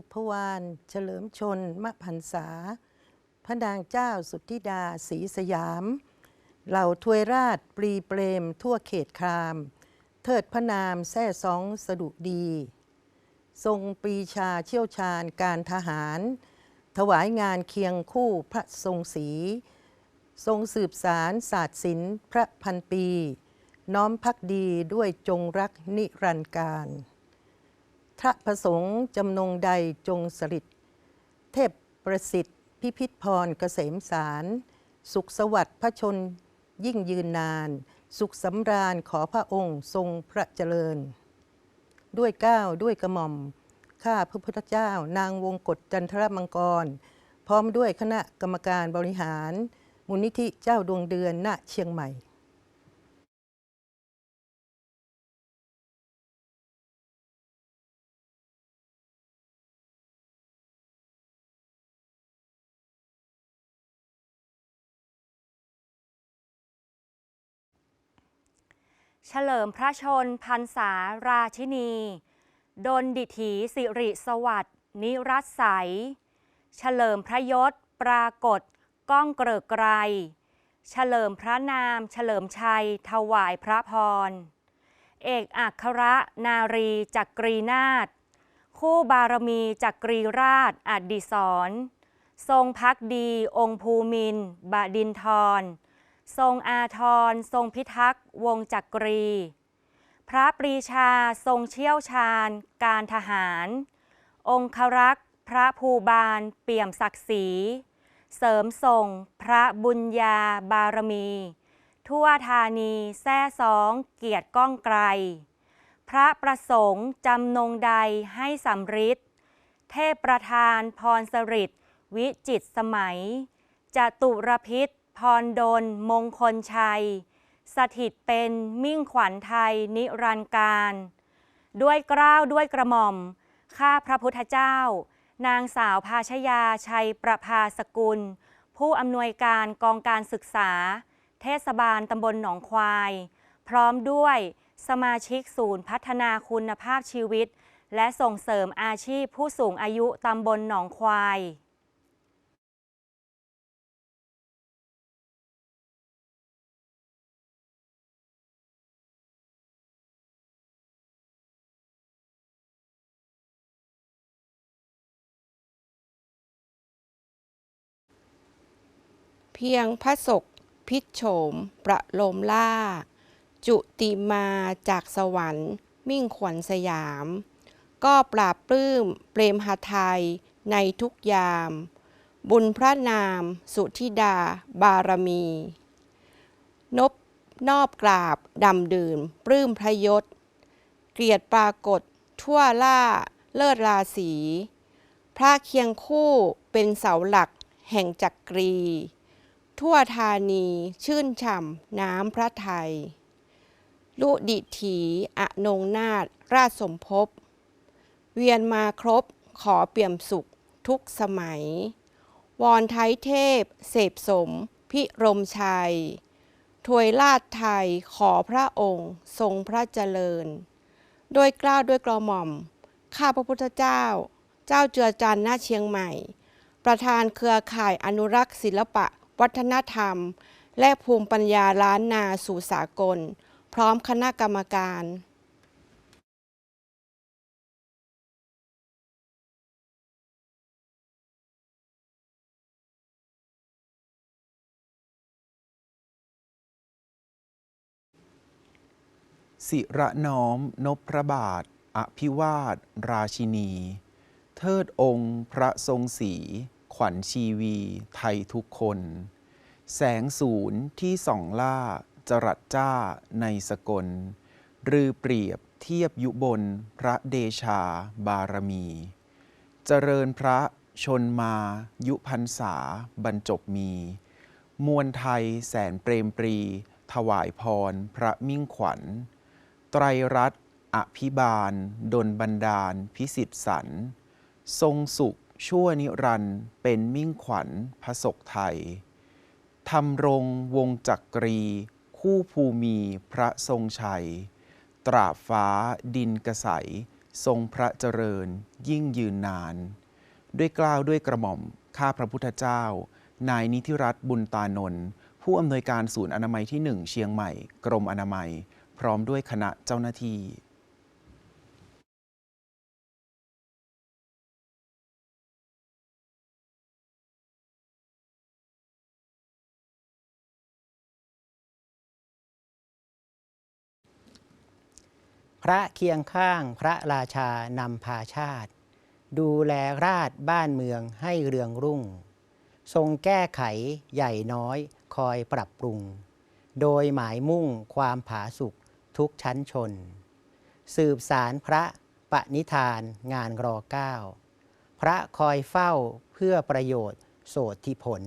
สุภวานเฉลิมชนมะพันษา พระนางเจ้าสุทธิดาศรีสยาม เหล่าทวยราชปรีเปรม ทั่วเขตคราม เทิดพระนามแท่สองสดุดี ทรงปรีชาเชี่ยวชาญการทหาร ถวายงานเคียงคู่พระทรงศรีทรงสืบสารศาสตร์ศิลป์พระพันปี น้อมพักดีด้วยจงรักนิรันดร์การ พระประสงค์จำนงใดจงสริดเทพประสิทธิ์ พิพิธพรเกษมสาร สุขสวัสดิ์พระชนยิ่งยืนนาน สุขสำราญขอพระองค์ทรงพระเจริญ ด้วยก้าวด้วยกระหม่อม ข้าพระพุทธเจ้านางวงกฎจันทรมังกร พร้อมด้วยคณะกรรมการบริหาร มูลนิธิเจ้าดวงเดือนณเชียงใหม่ เฉลิมพระชนพรรษาราชินี ดนดิถีสิริสวัสดิ์นิรัตใสยเฉลิมพระยศปรากฏก้องเกริกไกร เฉลิมพระนาม เฉลิมชัย ถวายพระพร เอกอัครนารีจักรีนาถคู่บารมีจักรีราชอดิศรทรงพักดีองค์ภูมิน บดินทร ทรงอาทร ทรงพิทักษ์ วงจักรี พระปรีชาทรงเชี่ยวชาญ การทหาร องครักษ์ พระภูบาล เปี่ยมศักดิ์ศรี เสริมส่งพระบุญญาบารมี ทั่วธานีแท่สองเกียรติก้องไกล พระประสงค์จำนงใดให้สำริดเทพประธานพรสริตวิจิตสมัยจตุรพิษ พรดลมงคลชัย สถิตเป็นมิ่งขวัญไทยนิรันดร์การ ด้วยเกล้าวด้วยกระหม่อม ข้าพระพุทธเจ้า นางสาวภาชยาชัยประภาสกุล ผู้อำนวยการกองการศึกษา เทศบาลตำบลหนองควาย พร้อมด้วยสมาชิกศูนย์พัฒนาคุณภาพชีวิต และส่งเสริมอาชีพผู้สูงอายุตำบลหนองควาย เพียงพระศกพิษโฉม ประโลมล่าจุติมาจากสวรรค์มิ่งขวัญสยาม ก็ปราบปลื้มเปรมหาไทยในทุกยาม บุญพระนาม สุธิดา บารมี นบนอบกราบดำดื่มปลื้มพระยศ เกลียดปรากฏ ทั่วล่า เลิศราศีพระเคียงคู่เป็นเสาหลักแห่งจักกรี ทั่วธานีชื่นฉ่ำน้ำพระไทย ลุดิถีอนงนาถราชสมภพ เวียนมาครบขอเปี่ยมสุขทุกสมัย วอนไทยเทพ เสพสม พิรมชัยถวยลาดไทยขอพระองค์ทรงพระเจริญ โดยกล้าวด้วยกระหม่อม ข้าพระพุทธเจ้า เจ้าเจือจันทร์หน้าเชียงใหม่ ประธานเครือข่ายอนุรักษ์ศิลปะ วัฒนธรรม และภูมิปัญญาล้านนาสู่สากล พร้อมคณะกรรมการสิระน้อมนพพระบาท อภิวาท ราชินี เทิดองค์พระทรงศรี ขวัญชีวีไทยทุกคน แสงศูนย์ที่ส่องล่าจรัสจ้าในสกล รือเปรียบเทียบยุบนพระเดชาบารมี เจริญพระชนมายุพันษาบรรจบมี มวลไทยแสนเปรมปรี ถวายพรพระมิ่งขวัญ ไตรรัตน์อภิบาล ดลบันดาลพิสิทธิสัน ทรงสุข ชั่วนิรันด์เป็นมิ่งขวัญพระศกไทยทำรงวงจักรี คู่ภูมีพระทรงชัย ตราบฟ้าดินกระใส ทรงพระเจริญยิ่งยืนนาน ด้วยกล้าวด้วยกระหม่อม ข้าพระพุทธเจ้า นายนิธิรัตน์บุญตานนท์ผู้อำนวยการศูนย์อนามัยที่หนึ่งเชียงใหม่ กรมอนามัย พร้อมด้วยคณะเจ้าหน้าที่ พระเคียงข้างพระราชานำพาชาติ ดูแลราชบ้านเมืองให้เรืองรุ่ง ทรงแก้ไขใหญ่น้อยคอยปรับปรุง โดยหมายมุ่งความผาสุกทุกชั้นชน สืบสารพระปณิธานงานรอเก้าพระคอยเฝ้าเพื่อประโยชน์โสธิผล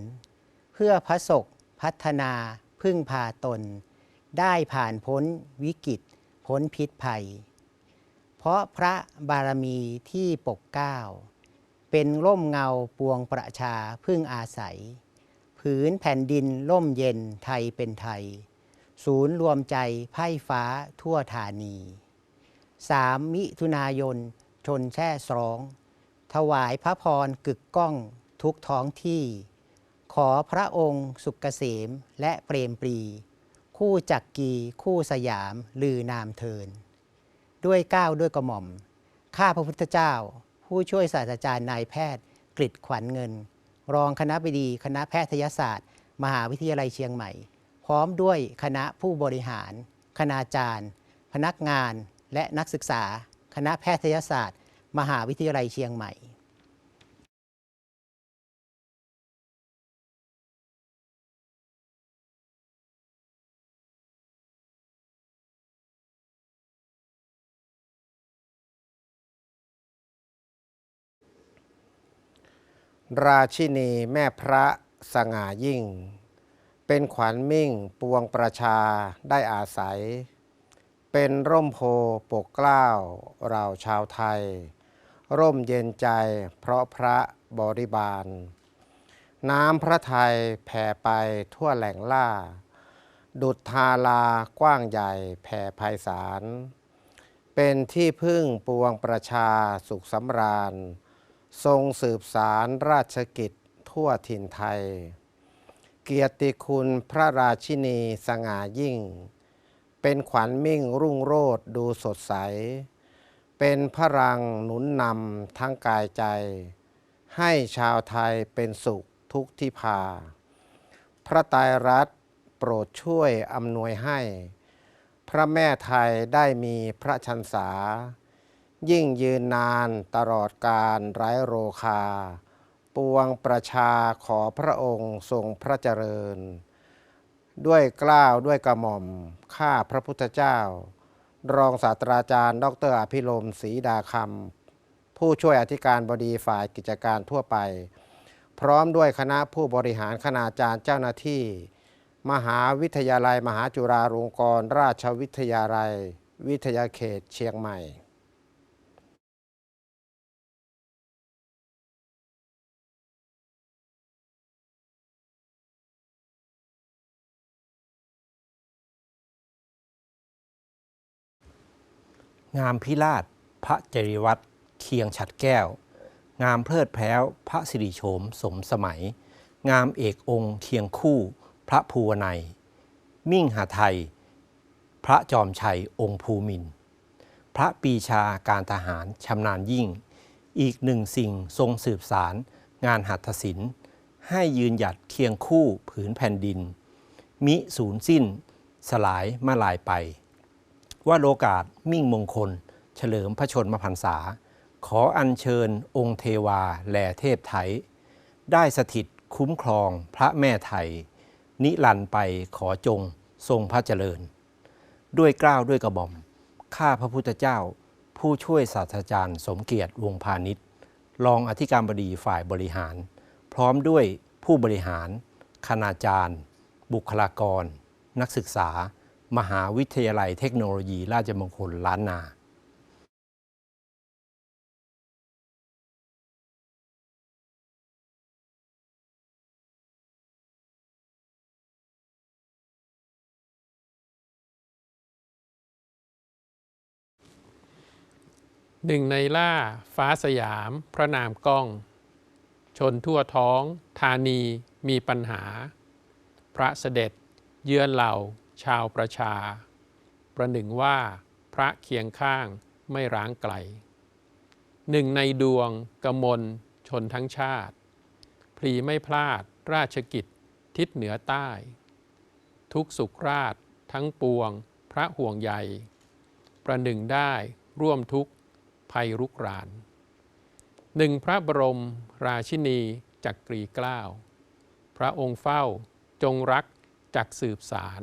เพื่อพระศกพัฒนาพึ่งพาตน ได้ผ่านพ้นวิกฤต พ้นพิษภัย เพราะพระบารมีที่ปกเก้า เป็นร่มเงาปวงประชาพึ่งอาศัย ผืนแผ่นดินร่มเย็นไทยเป็นไทย ศูนย์รวมใจไพ่ฟ้าทั่วธานีสามมิถุนายน ชนแช่สรอง ถวายพระพรกึกก้องทุกท้องที่ ขอพระองค์สุกเกษมและเปรมปรี คู่จักกีคู่สยาม ลือนามเทิน ด้วยก้าวด้วยกระหม่อม ข้าพระพุทธเจ้า ผู้ช่วยศาสตราจารย์นายแพทย์กฤษขวัญเงิน รองคณะบดีคณะแพทยศาสตร์ มหาวิทยาลัยเชียงใหม่ พร้อมด้วยคณะผู้บริหาร คณาจารย์ พนักงานและนักศึกษา คณะแพทยศาสตร์ มหาวิทยาลัยเชียงใหม่ ราชินีแม่พระสง่ายิ่ง เป็นขวัญมิ่งปวงประชาได้อาศัย เป็นร่มโพปกเกล้าเราชาวไทย ร่มเย็นใจเพราะพระบริบาล น้ำพระไทยแผ่ไปทั่วแหล่งล่า ดุจทาลากว้างใหญ่แผ่ไพศาล เป็นที่พึ่งปวงประชาสุขสำราญ ทรงสืบสารราชกิจทั่วถิ่นไทย เกียรติคุณพระราชินีสง่ายิ่ง เป็นขวัญมิ่งรุ่งโรจน์ดูสดใส เป็นพลังหนุนนำทั้งกายใจ ให้ชาวไทยเป็นสุขทุกที่พา พระไตรรัตโปรดช่วยอำนวยให้ พระแม่ไทยได้มีพระชันษา ยิ่งยืนนานตลอดการไร้โรคา ปวงประชาขอพระองค์ทรงพระเจริญ ด้วยกล้าวด้วยกระหม่อมข้าพระพุทธเจ้า รองศาสตราจารย์ ดรอภิรมศรีดาคำผู้ช่วยอธิการบดีฝ่ายกิจการทั่วไป พร้อมด้วยคณะผู้บริหารคณาจารย์เจ้าหน้าที่ มหาวิทยาลัย มหาจุฬาลงกรณราชวิทยาลัย วิทยาเขตเชียงใหม่ งามพิราชพระจริวัตรเคียงฉัดแก้ว งามเพลิดแพ้ว พระสิริโฉมสมสมัย งามเอกองค์เคียงคู่ พระภูวนัย มิ่งหาไทย พระจอมชัยองค์ภูมิน พระปีชาการทหารชำนาญยิ่ง อีกหนึ่งสิ่งทรงสืบสารงานหัตถศิลป์ให้ยืนหยัดเคียงคู่ผืนแผ่นดิน มิสูญสิ้น สลายมาลายไป ว่าโลกาสมิ่งมงคล เฉลิมพระชนมพรรษา ขออัญเชิญองค์เทวาแลเทพไทย ได้สถิตคุ้มครองพระแม่ไทย นิรันไปขอจงทรงพระเจริญ ด้วยเกล้าวด้วยกระหม่อมข้าพระพุทธเจ้า ผู้ช่วยศาสตราจารย์สมเกียรติวงพาณิชย์รองอธิการบดีฝ่ายบริหาร พร้อมด้วยผู้บริหาร คณาจารย์ บุคลากร นักศึกษา มหาวิทยาลัยเทคโนโลยี ราชมงคลล้านนาหนึ่งในล่าฟ้าสยาม พระนามก้อง ชนทั่วท้อง ธานีมีปัญหา พระเสด็จ เยือนเหล่า ชาวประชา ประหนึ่งว่าพระเคียงข้างไม่ร้างไกล หนึ่งในดวงกมลชนทั้งชาติ พลีไม่พลาดราชกิจทิศเหนือใต้ ทุกสุขราชทั้งปวงพระห่วงใยประหนึ่งได้ร่วมทุกภัยรุกรานหนึ่งพระบรมราชินีจักกรีเกล้า พระองค์เฝ้าจงรักจักสืบสาร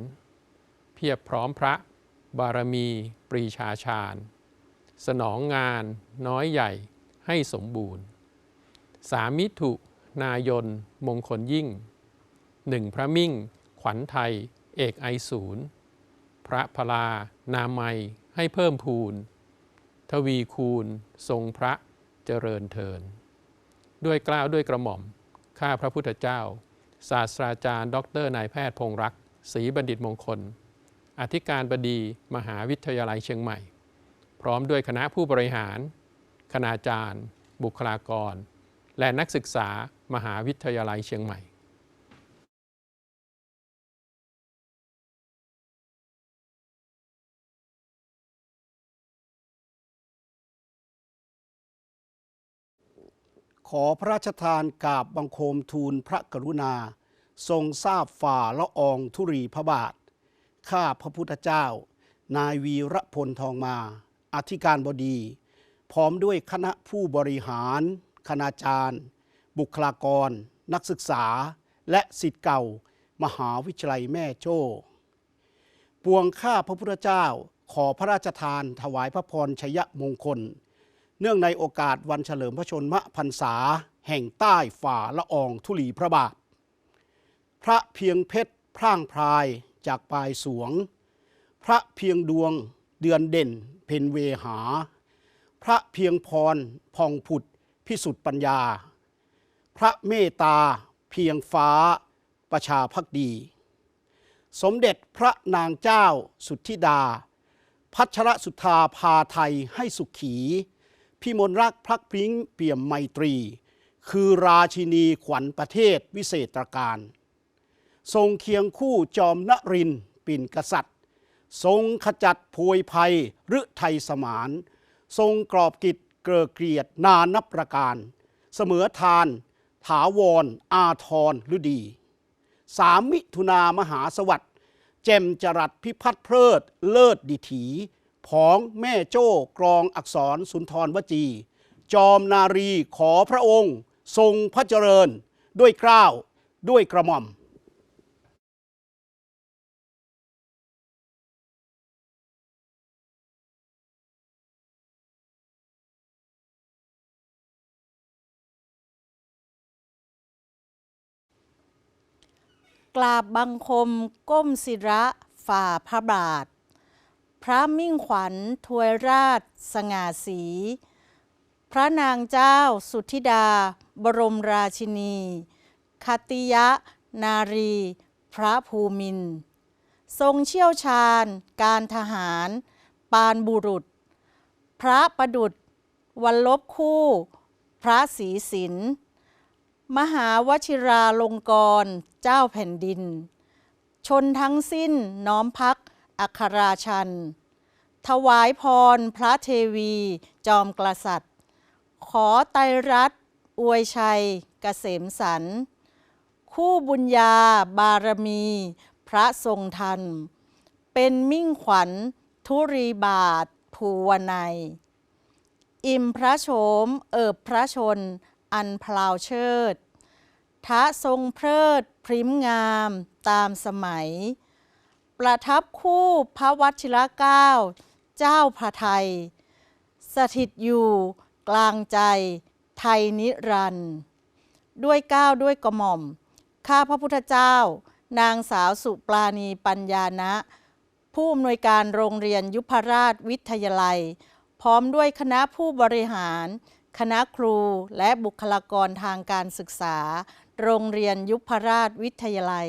เพียบพร้อมพระ บารมีปรีชาชาญ สนองงานน้อยใหญ่ให้สมบูรณ์ สามิถุนายนมงคลยิ่งหนึ่งพระมิ่ง ขวัญไทย เอกไอศูนย์พระพลา นามัยให้เพิ่มพูน ทวีคูณ ทรงพระเจริญเทิน ด้วยกล้าวด้วยกระหม่อม ข้าพระพุทธเจ้า ศาสตราจารย์ ดรนายแพทย์พงรักศรีบัณฑิตมงคล อธิการบดีมหาวิทยาลัยเชียงใหม่ พร้อมด้วยคณะผู้บริหาร คณาจารย์ บุคลากร และนักศึกษามหาวิทยาลัยเชียงใหม่ขอพระราชทานกาบบังคมทูลพระกรุณา ทรงทราบฝ่าละอองธุรีพระบาท ข้าพระพุทธเจ้า นายวีระพลทองมา อธิการบดี พร้อมด้วยคณะผู้บริหาร คณาจารย์ บุคลากร นักศึกษา และสิทธิ์เก่า มหาวิทยาลัยแม่โจ้ปวงข้าพระพุทธเจ้าขอพระราชทานถวายพระพรชยมงคล เนื่องในโอกาสวันเฉลิมพระชนมพรรษา แห่งใต้ฝ่าละอองธุลีพระบาท พระเพียงเพชรพร่างพราย จากปลายสวง พระเพียงดวงเดือนเด่นเพนเวหา พระเพียงพรพองผุดพิสุทธิปัญญา พระเมตตาเพียงฟ้าประชาพักดี สมเด็จพระนางเจ้าสุทธิดา พัชรสุธาพาไทยให้สุขี พิมลรักพลักพริ้งเปี่ยมไมตรี คือราชินีขวัญประเทศวิเศษตรการ ทรงเคียงคู่จอมนรินปิ่นกษัตริย์ ทรงขจัดโพยภัยฤทัยสมาน ทรงกรอบกิจเกลอเกลียดนานับประการ เสมอทาน ถาวรอาทรฤดีสามมิถุนามหาสวัสดิ์แจ่มจรัสพิพัฒน์เพลิดเลิศดิถีผองแม่โจ้กรองอักษรสุนทรวจี จอมนารีขอพระองค์ ทรงพระเจริญ ด้วยเกล้าวด้วยกระหม่อม กราบบังคมก้มศิระฝ่าพระบาท พระมิ่งขวัญทวยราช สง่าสี พระนางเจ้าสุธิดา บรมราชินีคติยะ นารี พระภูมิน ทรงเชี่ยวชาญ การทหาร ปานบุรุษ พระประดุษวันลบคู่ พระศรีสิน มหาวชิราลงกรณเจ้าแผ่นดิน ชนทั้งสิ้นน้อมพักอัคราชัน ถวายพรพระเทวีจอมกษัตริย์ ขอไตรรัตอวยชัยเกษมสัน คู่บุญญาบารมี พระทรงทัน เป็นมิ่งขวัญ ทุรีบาท ภูวนัย อิ่มพระโฉมเอิบพระชน อันพลาวเชิดทะทรงเพลิดพริ้มงามตามสมัย ประทับคู่พระวัชิรเก้า เจ้าพระไทย สถิตอยู่กลางใจไทยนิรันด์ด้วยก้าวด้วยกระหม่อม ข้าพระพุทธเจ้า นางสาวสุปราณีปัญญานะ ผู้อำนวยการโรงเรียนยุพราชวิทยาลัย พร้อมด้วยคณะผู้บริหาร คณะครูและบุคลากรทางการศึกษา โรงเรียนยุพรราชวิทยาลัย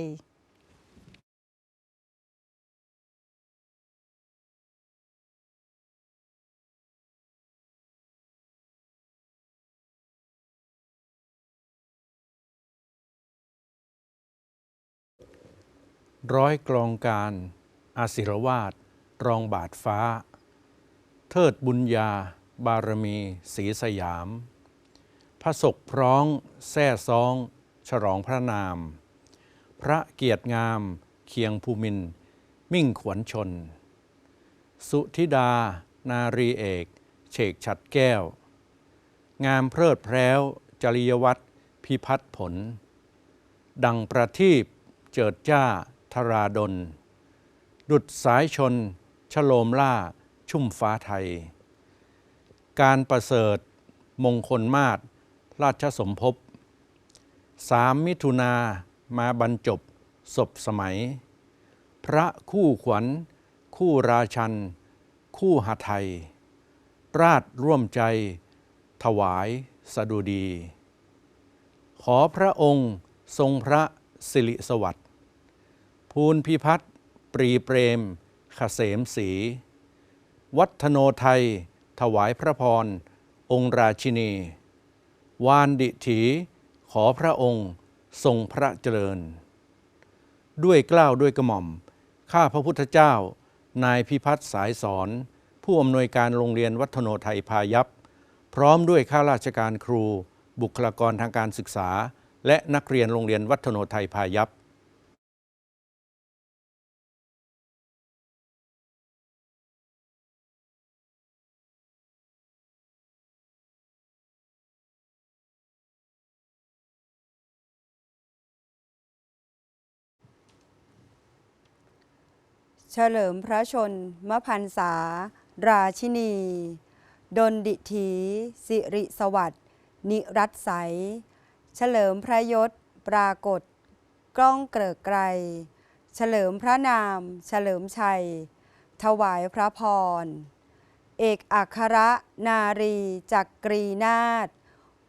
ร้อยกรองการอาศิรวาดรองบาทฟ้า เทิดบุญญา บารมีศรีสยาม พระศกพร้องแท่ซอง ฉลองพระนาม พระเกียรติงาม เคียงภูมิน มิ่งขวัญชน สุธิดา นารีเอก เฉกฉัดแก้ว งามเพลิดแพร้ว จริยวัตรพิพัฒผล ดังประทีปเจิดจ้าธราดล ดุดสายชนชโลมล่าชุ่มฟ้าไทย การประเสริฐมงคลมาศราชสมภพสามมิถุนามาบรรจบศพสมัย พระคู่ขวัญ คู่ราชัน คู่หไทย ราชร่วมใจ ถวายสดุดี ขอพระองค์ทรงพระสิริสวัสดิ์ภูนพิพัฒน์ปรีเปรมขเสมสีวัฒโนไทย ถวายพระพร องค์ราชินี วานดิถีขอพระองค์ทรงพระเจริญ ด้วยเกล้าวด้วยกระหม่อม ข้าพระพุทธเจ้า นายพิพัฒน์สายสอน ผู้อำนวยการโรงเรียนวัฒโนไทยพายัพ พร้อมด้วยข้าราชการครู บุคลากรทางการศึกษา และนักเรียนโรงเรียนวัฒโนไทยพายัพ เฉลิมพระชนมพรรษา ราชินี ดนดิถีสิริสวัสดิ์นิรัตใส เฉลิมพระยศ ปรากฏ กล้องเกริกไกร เฉลิมพระนาม เฉลิมชัย ถวายพระพร เอกอัครนารีจักกรีนาถ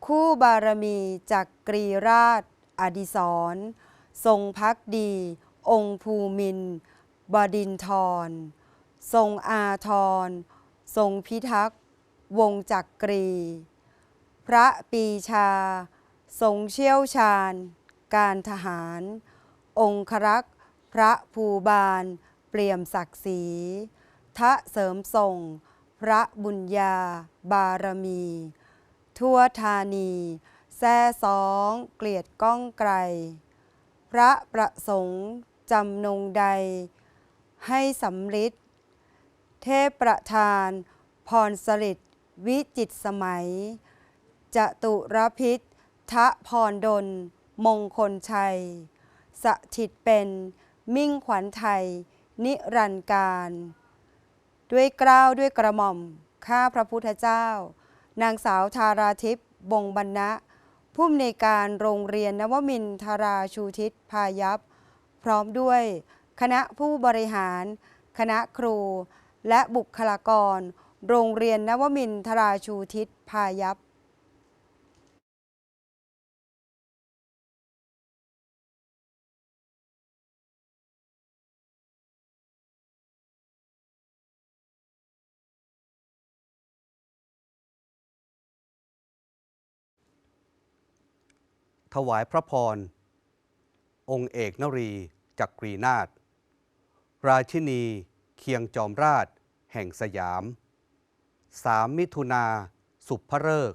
คู่บารมีจักกรีราช อดิศรทรงพักดี องค์ภูมินทร์ บดินทร ทรงอาทร ทรงพิทักษ์ วงจักกรี พระปีชา ทรงเชี่ยวชาญ การทหาร องครักษ์ พระภูบาล เปลี่ยมศักดิ์ศรีทะเสริมส่งพระบุญญา บารมี ทั่วธานี แซ่สองเกลียดก้องไกล พระประสงค์จำนงใด ให้สำลิดเทพประธานพรสลิดวิจิตสมัย จตุรพิษทะพรดล มงคลชัย สถิตเป็นมิ่งขวัญไทย นิรันดร์การ ด้วยเกล้าวด้วยกระหม่อม ข้าพระพุทธเจ้า นางสาวทาราทิพย์บงบรรณะ ผู้อำนวยการโรงเรียนนวมินทราชูทิศพายัพพร้อมด้วย คณะผู้บริหาร คณะครู และบุคลากร โรงเรียนนวมินทราชูทิศพายัพถวายพระพร องค์เอกนรีจักรีนาถ ราชินี เคียงจอมราช แห่งสยามสามมิถุนา สุภเริก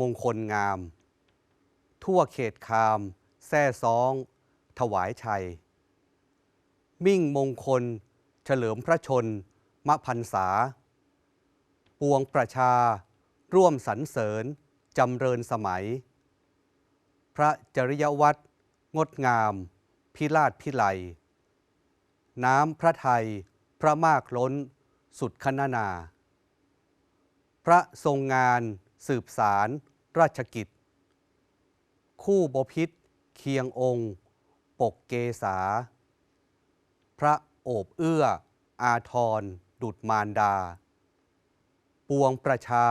มงคลงาม ทั่วเขตคามแซ่ซ้อง ถวายชัย มิ่งมงคล เฉลิมพระชนมพันษา ปวงประชา ร่วมสรรเสริญ จำเริญสมัย พระจริยวัตรงดงาม พิราชพิไล น้ำพระไทย พระมากล้น สุดคณนา พระทรงงาน สืบสาร ราชกิจ คู่บพิษเคียงองค์ ปกเกษา พระโอบเอื้อ อาทร ดุดมารดา ปวงประชา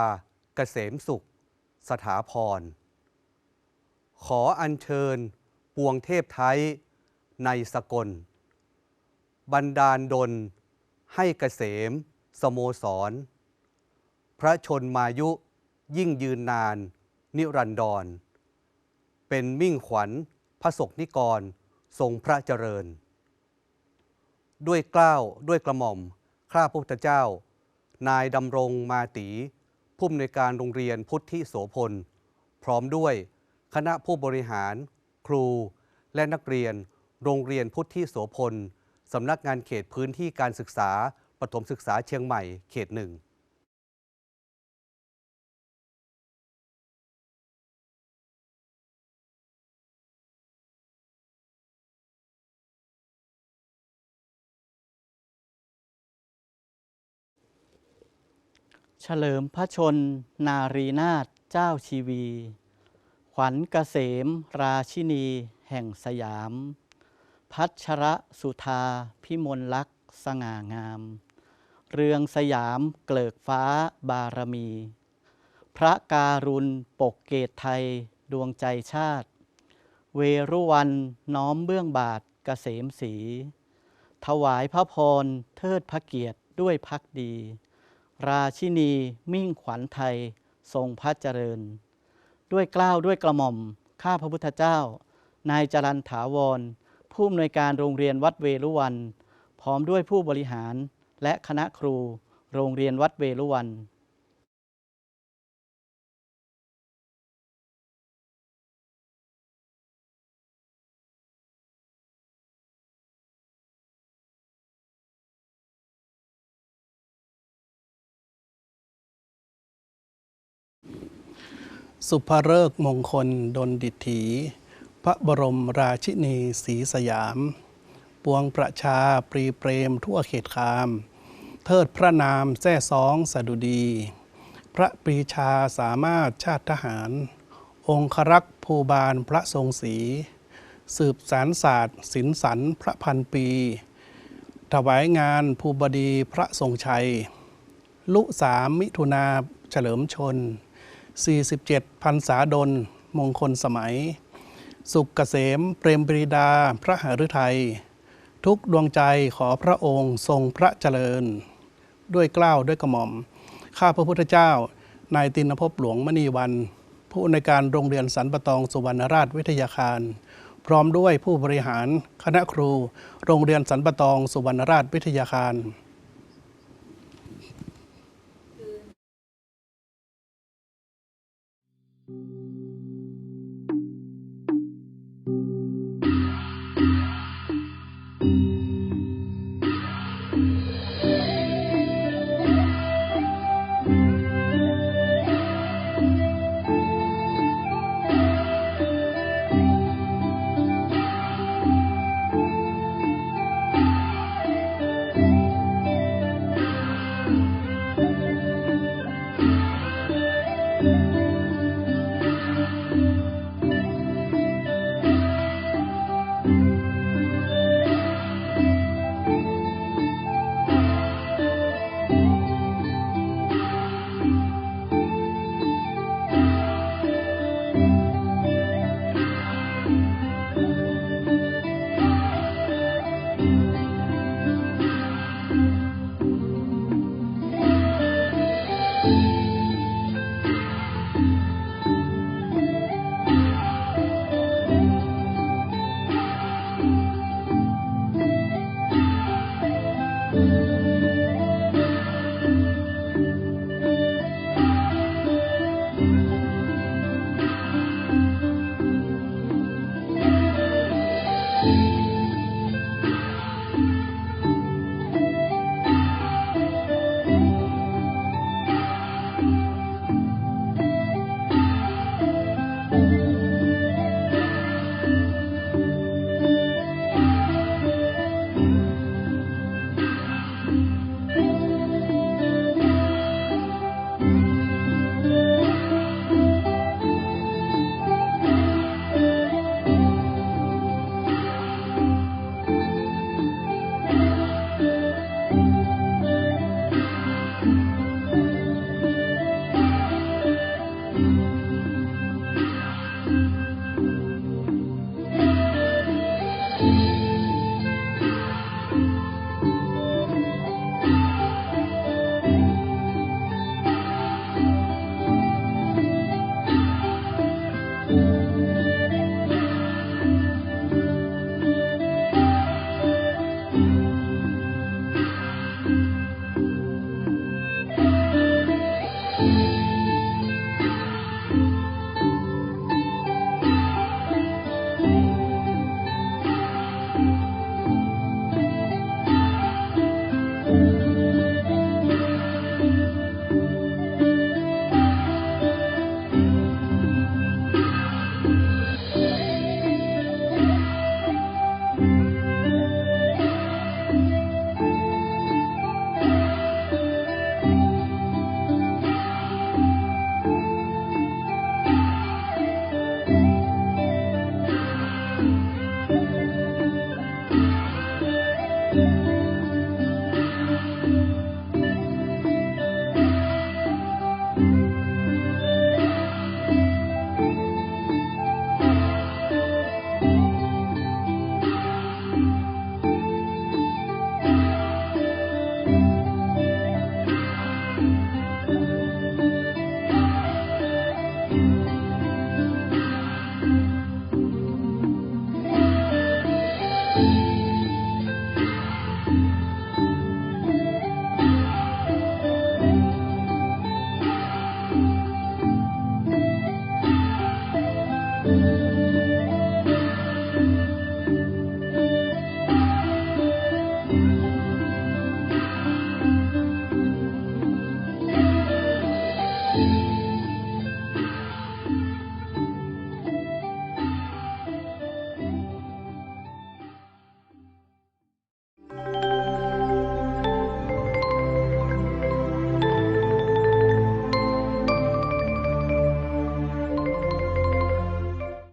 เกษมสุข สถาพร ขออัญเชิญปวงเทพไทยในสกล บันดาลดล ให้เกษม สโมสร พระชนมายุยิ่งยืนนาน นิรันดร เป็นมิ่งขวัญพระศกนิกร ทรงพระเจริญ ด้วยเกล้าวด้วยกระหม่อม ข้าพระพุทธเจ้า นายดำรงมาตีผู้อำนวยการโรงเรียนพุทธิโสพล พร้อมด้วยคณะผู้บริหาร ครูและนักเรียนโรงเรียนพุทธิโสพล สำนักงานเขตพื้นที่การศึกษาปฐมศึกษาเชียงใหม่เขตหนึ่งเฉลิมพระชน นารีนาถเจ้าชีวี ขวัญเกษม ราชินี แห่งสยาม พัชระสุธาพิมลลักษณ์สง่างาม เรืองสยามเกลิกฟ้าบารมี พระการุณปกเกตไทยดวงใจชาติ เวรุวันน้อมเบื้องบาทเกษมสีถวายพระพรเทิดพระเกียรติด้วยพักดี ราชินีมิ่งขวัญไทยทรงพระเจริญ ด้วยกล้าวด้วยกระหม่อมข้าพระพุทธเจ้า นายจรันถาวร ผู้อำนวยการโรงเรียนวัดเวรุวัน พร้อมด้วยผู้บริหารและคณะครูโรงเรียนวัดเวรุวันสุภเริกมงคลดลดิษฐี พระบรมราชินีศรีสยาม ปวงประชาปรีเปรมทั่วเขตคาม เทิดพระนามแท้ซองสดุดี พระปรีชาสามารถชาติทหาร องครักษ์ภูบาลพระทรงศรีสืบสารศาสตร์ศิลสันพระพันปี ถวายงานภูบดีพระทรงชัย ลุสามมิถุนาเฉลิมชน 47 พันษาดลมงคลสมัย สุขเกษมเปรมปรีดาพระหฤทัย ทุกดวงใจขอพระองค์ทรงพระเจริญ ด้วยกล้าวด้วยกระหม่อม ข้าพระพุทธเจ้านายตินภพหลวงมณีวัน ผู้ในการโรงเรียนสันปตองสุวรรณราชวิทยาคาร พร้อมด้วยผู้บริหารคณะครู โรงเรียนสันปตองสุวรรณราชวิทยาคาร